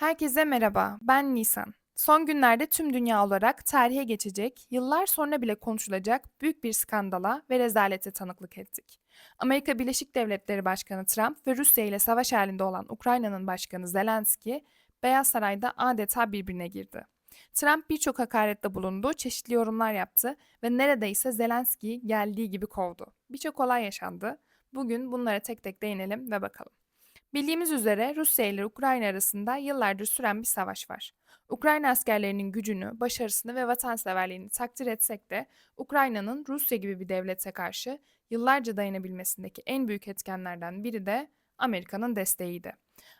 Herkese merhaba, ben Nisan. Son günlerde tüm dünya olarak tarihe geçecek, yıllar sonra bile konuşulacak büyük bir skandala ve rezalete tanıklık ettik. Amerika Birleşik Devletleri Başkanı Trump ve Rusya ile savaş halinde olan Ukrayna'nın başkanı Zelenski, Beyaz Saray'da adeta birbirine girdi. Trump birçok hakarette bulundu, çeşitli yorumlar yaptı ve neredeyse Zelenski'yi geldiği gibi kovdu. Birçok olay yaşandı. Bugün bunlara tek tek değinelim ve bakalım. Bildiğimiz üzere Rusya ile Ukrayna arasında yıllardır süren bir savaş var. Ukrayna askerlerinin gücünü, başarısını ve vatanseverliğini takdir etsek de Ukrayna'nın Rusya gibi bir devlete karşı yıllarca dayanabilmesindeki en büyük etkenlerden biri de Amerika'nın desteğiydi.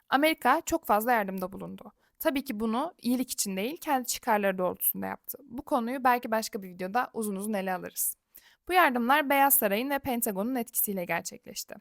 Amerika çok fazla yardımda bulundu. Tabii ki bunu iyilik için değil, kendi çıkarları doğrultusunda yaptı. Bu konuyu belki başka bir videoda uzun uzun ele alırız. Bu yardımlar Beyaz Saray'ın ve Pentagon'un etkisiyle gerçekleşti.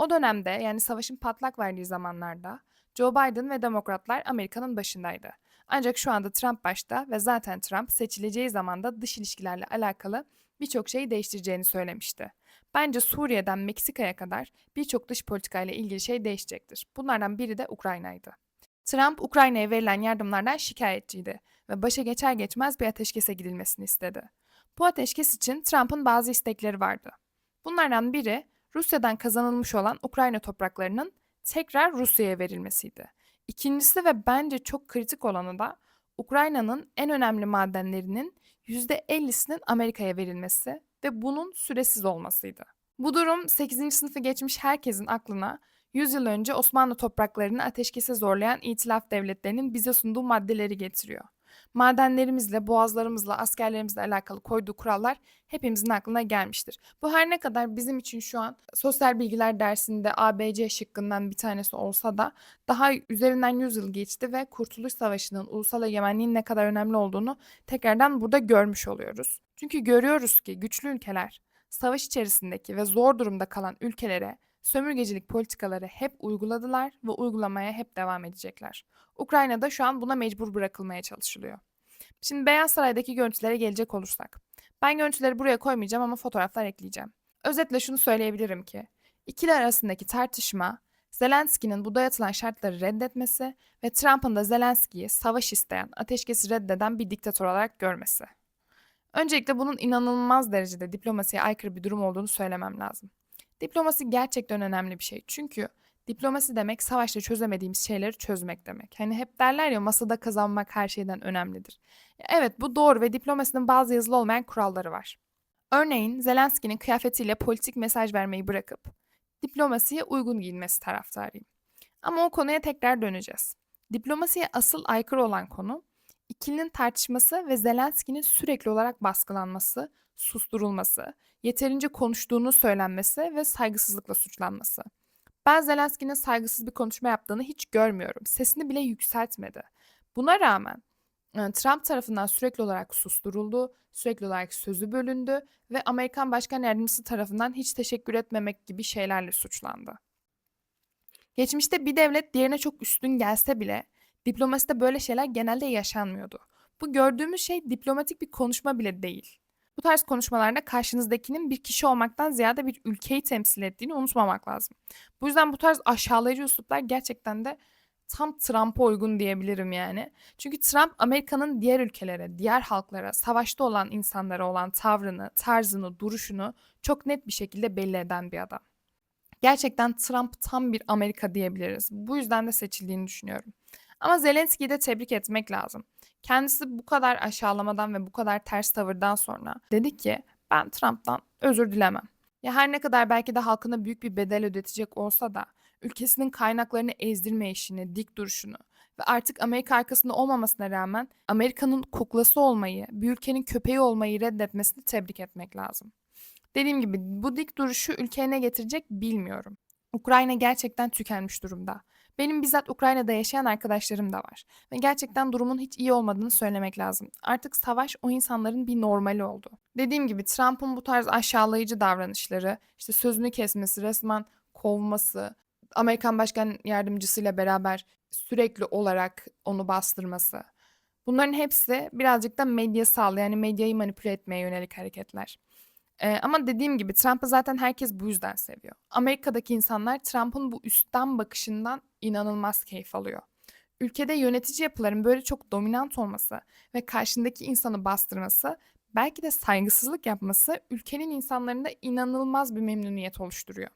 O dönemde yani savaşın patlak verdiği zamanlarda Joe Biden ve Demokratlar Amerika'nın başındaydı. Ancak şu anda Trump başta ve zaten Trump seçileceği zaman da dış ilişkilerle alakalı birçok şeyi değiştireceğini söylemişti. Bence Suriye'den Meksika'ya kadar birçok dış politikayla ilgili şey değişecektir. Bunlardan biri de Ukrayna'ydı. Trump Ukrayna'ya verilen yardımlardan şikayetçiydi ve başa geçer geçmez bir ateşkese gidilmesini istedi. Bu ateşkes için Trump'ın bazı istekleri vardı. Bunlardan biri Rusya'dan kazanılmış olan Ukrayna topraklarının tekrar Rusya'ya verilmesiydi. İkincisi ve bence çok kritik olanı da Ukrayna'nın en önemli madenlerinin %50'sinin Amerika'ya verilmesi ve bunun süresiz olmasıydı. Bu durum 8. sınıfı geçmiş herkesin aklına 100 yıl önce Osmanlı topraklarını ateşkese zorlayan itilaf devletlerinin bize sunduğu maddeleri getiriyor madenlerimizle, boğazlarımızla, askerlerimizle alakalı koyduğu kurallar hepimizin aklına gelmiştir. Bu her ne kadar bizim için şu an sosyal bilgiler dersinde ABC şıkkından bir tanesi olsa da daha üzerinden 100 yıl geçti ve Kurtuluş Savaşı'nın ulusal egemenliğin ne kadar önemli olduğunu tekrardan burada görmüş oluyoruz. Çünkü görüyoruz ki güçlü ülkeler savaş içerisindeki ve zor durumda kalan ülkelere sömürgecilik politikaları hep uyguladılar ve uygulamaya hep devam edecekler. Ukrayna'da şu an buna mecbur bırakılmaya çalışılıyor. Şimdi Beyaz Saray'daki görüntülere gelecek olursak. Ben görüntüleri buraya koymayacağım ama fotoğraflar ekleyeceğim. Özetle şunu söyleyebilirim ki, ikiler arasındaki tartışma, Zelenski'nin bu dayatılan şartları reddetmesi ve Trump'ın da Zelenski'yi savaş isteyen, ateşkesi reddeden bir diktatör olarak görmesi. Öncelikle bunun inanılmaz derecede diplomasiye aykırı bir durum olduğunu söylemem lazım. Diplomasi gerçekten önemli bir şey. Çünkü diplomasi demek savaşta çözemediğimiz şeyleri çözmek demek. Hani hep derler ya masada kazanmak her şeyden önemlidir. Evet bu doğru ve diplomasinin bazı yazılı olmayan kuralları var. Örneğin Zelenski'nin kıyafetiyle politik mesaj vermeyi bırakıp diplomasiye uygun giyinmesi taraftarıyım. Ama o konuya tekrar döneceğiz. Diplomasiye asıl aykırı olan konu ikilinin tartışması ve Zelenski'nin sürekli olarak baskılanması, susturulması, yeterince konuştuğunu söylenmesi ve saygısızlıkla suçlanması. Ben Zelenski'nin saygısız bir konuşma yaptığını hiç görmüyorum. Sesini bile yükseltmedi. Buna rağmen e, Trump tarafından sürekli olarak susturuldu, sürekli olarak sözü bölündü ve Amerikan Başkan Yardımcısı tarafından hiç teşekkür etmemek gibi şeylerle suçlandı. Geçmişte bir devlet diğerine çok üstün gelse bile diplomaside böyle şeyler genelde yaşanmıyordu. Bu gördüğümüz şey diplomatik bir konuşma bile değil. Bu tarz konuşmalarda karşınızdakinin bir kişi olmaktan ziyade bir ülkeyi temsil ettiğini unutmamak lazım. Bu yüzden bu tarz aşağılayıcı üsluplar gerçekten de tam Trump'a uygun diyebilirim yani. Çünkü Trump Amerika'nın diğer ülkelere, diğer halklara, savaşta olan insanlara olan tavrını, tarzını, duruşunu çok net bir şekilde belli eden bir adam. Gerçekten Trump tam bir Amerika diyebiliriz. Bu yüzden de seçildiğini düşünüyorum. Ama Zelenski'yi de tebrik etmek lazım. Kendisi bu kadar aşağılamadan ve bu kadar ters tavırdan sonra dedi ki ben Trump'tan özür dilemem. Ya her ne kadar belki de halkına büyük bir bedel ödetecek olsa da ülkesinin kaynaklarını ezdirme işini, dik duruşunu ve artık Amerika arkasında olmamasına rağmen Amerika'nın kuklası olmayı, bir ülkenin köpeği olmayı reddetmesini tebrik etmek lazım. Dediğim gibi bu dik duruşu ülkeye ne getirecek bilmiyorum. Ukrayna gerçekten tükenmiş durumda. Benim bizzat Ukrayna'da yaşayan arkadaşlarım da var. Ve gerçekten durumun hiç iyi olmadığını söylemek lazım. Artık savaş o insanların bir normali oldu. Dediğim gibi Trump'ın bu tarz aşağılayıcı davranışları, işte sözünü kesmesi, resmen kovması, Amerikan Başkan Yardımcısıyla beraber sürekli olarak onu bastırması. Bunların hepsi birazcık da medyasal yani medyayı manipüle etmeye yönelik hareketler. Ee, ama dediğim gibi Trump'ı zaten herkes bu yüzden seviyor. Amerika'daki insanlar Trump'ın bu üstten bakışından inanılmaz keyif alıyor. Ülkede yönetici yapıların böyle çok dominant olması ve karşındaki insanı bastırması, belki de saygısızlık yapması ülkenin insanlarında inanılmaz bir memnuniyet oluşturuyor.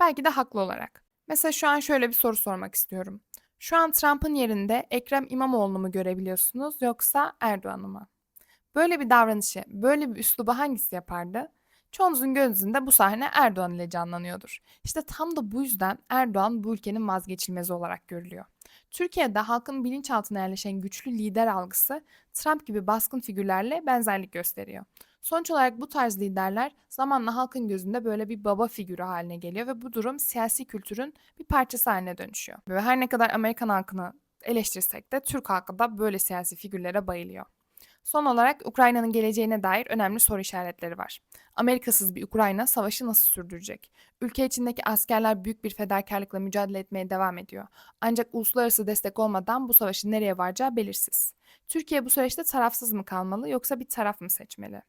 Belki de haklı olarak. Mesela şu an şöyle bir soru sormak istiyorum. Şu an Trump'ın yerinde Ekrem İmamoğlu'nu mu görebiliyorsunuz yoksa Erdoğan'ı mı? Böyle bir davranışı, böyle bir üslubu hangisi yapardı? Çoğunuzun gözünde bu sahne Erdoğan ile canlanıyordur. İşte tam da bu yüzden Erdoğan bu ülkenin vazgeçilmezi olarak görülüyor. Türkiye'de halkın bilinçaltına yerleşen güçlü lider algısı Trump gibi baskın figürlerle benzerlik gösteriyor. Sonuç olarak bu tarz liderler zamanla halkın gözünde böyle bir baba figürü haline geliyor ve bu durum siyasi kültürün bir parçası haline dönüşüyor. Ve her ne kadar Amerikan halkını eleştirsek de Türk halkı da böyle siyasi figürlere bayılıyor. Son olarak Ukrayna'nın geleceğine dair önemli soru işaretleri var. Amerikasız bir Ukrayna savaşı nasıl sürdürecek? Ülke içindeki askerler büyük bir fedakarlıkla mücadele etmeye devam ediyor. Ancak uluslararası destek olmadan bu savaşın nereye varacağı belirsiz. Türkiye bu süreçte tarafsız mı kalmalı yoksa bir taraf mı seçmeli?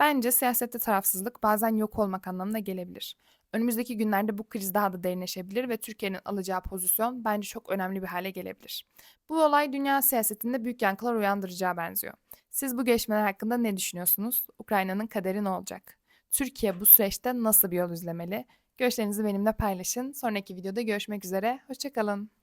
Bence siyasette tarafsızlık bazen yok olmak anlamına gelebilir. Önümüzdeki günlerde bu kriz daha da derinleşebilir ve Türkiye'nin alacağı pozisyon bence çok önemli bir hale gelebilir. Bu olay dünya siyasetinde büyük yankılar uyandıracağı benziyor. Siz bu gelişmeler hakkında ne düşünüyorsunuz? Ukrayna'nın kaderi ne olacak? Türkiye bu süreçte nasıl bir yol izlemeli? Görüşlerinizi benimle paylaşın. Sonraki videoda görüşmek üzere. Hoşçakalın.